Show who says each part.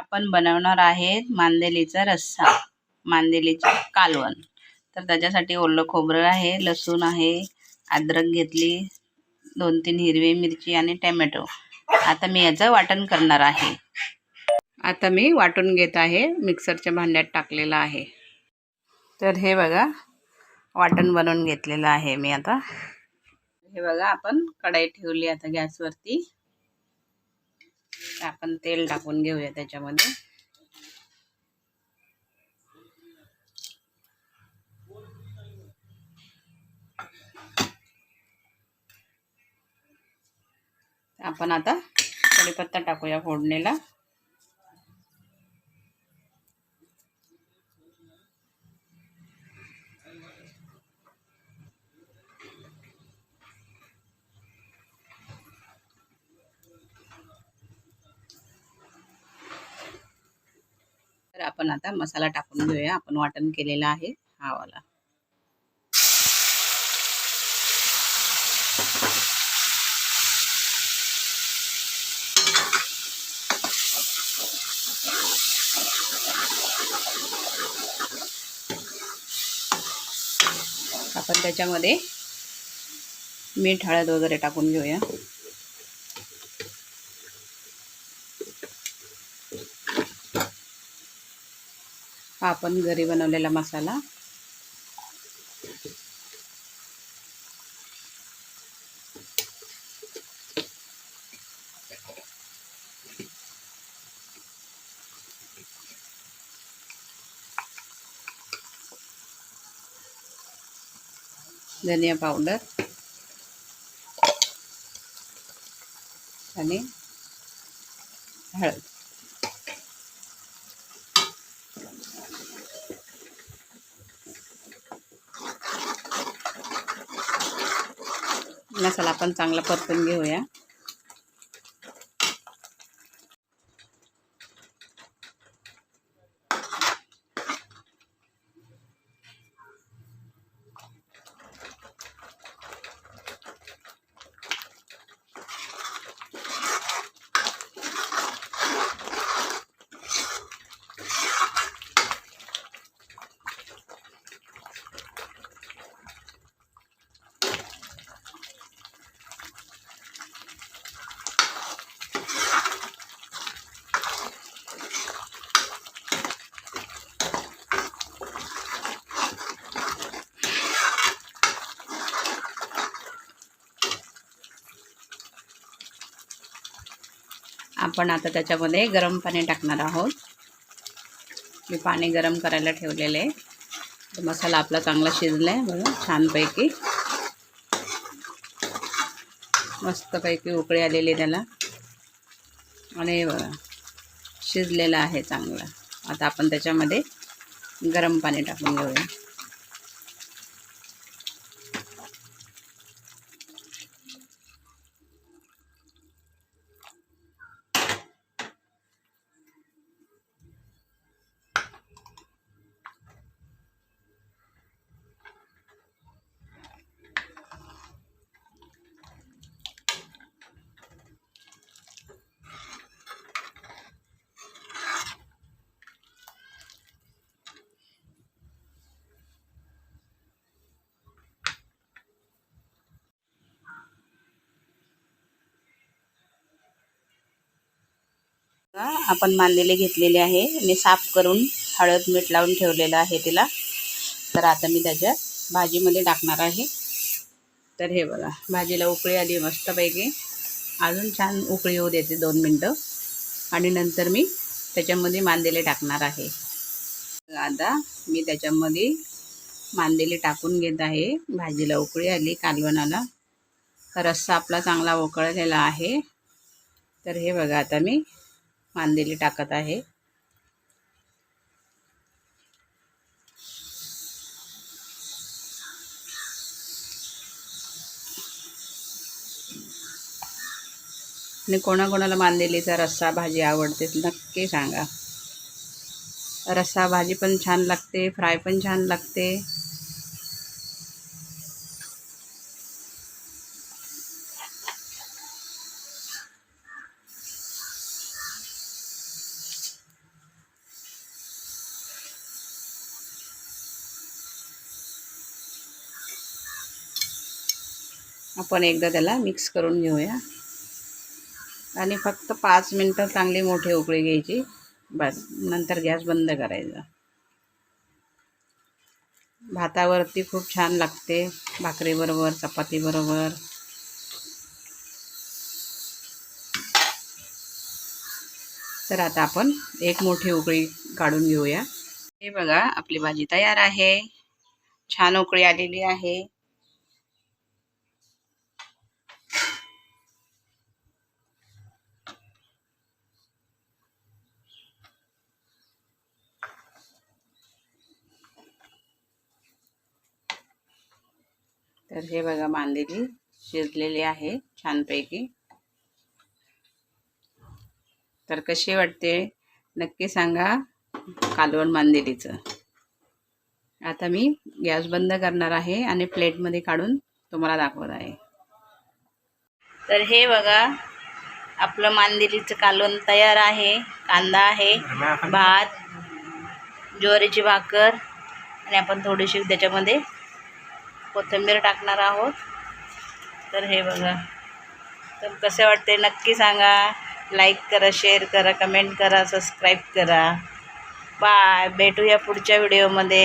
Speaker 1: आपण बनवणार आहे मांदेलीचा रस्सा मांदेलीचे कालवण. तर त्याच्यासाठी ओलं खोबरं आहे लसूण आहे अद्रक घेतली दोन तीन हिरवी मिरची आणि टॅमॅटो. आता मी याचं वाटण करणार आहे. आता मी वाटून घेत आहे मिक्सरच्या भांड्यात टाकलेलं आहे. तर हे बघा वाटण बनवून घेतलेलं आहे मी आता. हे बघा आपण कढाई ठेवली आता गॅसवरती. आपण तेल टाकून घेऊया त्याच्यामध्ये. आपण आता कढीपत्ता टाकूया फोडणीला. तर आपण आता मसाला टाकून घेऊया. आपण वाटण केलेला आहे हा वाला आपण त्याच्यामध्ये मीठ हळद वगैरे टाकून घेऊया. हा आपण घरी बनवलेला मसाला. धनिया पावडर. आणि हळद. मसाला आपण चांगला परतून घेऊया. आपण आता त्याच्यामध्ये गरम पाणी टाकणार आहोत. मी पाणी गरम करायला ठेवलेलं आहे. मसाला आपला चांगला शिजला आहे बघा छानपैकी. मस्तपैकी उकळी आलेली त्याला. आणि बघा शिजलेला आहे चांगला. आता आपण त्याच्यामध्ये गरम पाणी टाकून घेऊया. आपण मानलेले घेतलेले आहे. आणि साफ करून हळद मीठ लावून ठेवलेलं आहे तिला. तर आता मी त्याच्या भाजीमध्ये टाकणार आहे. तर हे बघा भाजीला उकळी आली मस्तपैकी. अजून छान उकळी येऊ देते दोन मिनटं. आणि नंतर मी त्याच्यामध्ये मांदेले टाकणार आहे. आता मी त्याच्यामध्ये मांदेले टाकून घेत आहे. भाजीला उकळी आली कालवणाला. रस्सा आपला चांगला उकळलेला आहे. तर हे बघा आता मी मांदेली टाकत आहे. आणि कोणाकोणाला मांदेलीचा रस्सा भाजी आवडते नक्की सांगा. रस्सा भाजी पण छान लागते फ्राय पण छान लागते. आपण एकदा त्याला मिक्स करून घेऊया. आणि फक्त पाच मिनटं चांगली मोठी उकळी घ्यायची. बस नंतर गॅस बंद करायचा. भातावरती खूप छान लागते. भाकरीबरोबर चपातीबरोबर. तर आता आपण एक मोठी उकळी काढून घेऊया. हे बघा आपली भाजी तयार आहे. छान उकळी आलेली आहे. तर हे बघा मांदेली शिजलेली आहे छानपैकी. तर कशी वाटते? नक्की सांगा कालवण मांदेलीचं आता मी गॅस बंद करणार आहे आणि प्लेटमध्ये काढून तुम्हाला दाखवत आहे. तर हे बघा आपलं मांदेलीचं कालवण तयार आहे. कांदा आहे भात ज्वारीची भाकर आणि आपण थोडीशी त्याच्यामध्ये कोथिंबीर टाकणार आहोत. तर हे बघा. तर कसे वाटते नक्की सांगा. लाईक करा शेअर करा कमेंट करा सबस्क्राईब करा. बाय भेटूया पुढच्या व्हिडिओमध्ये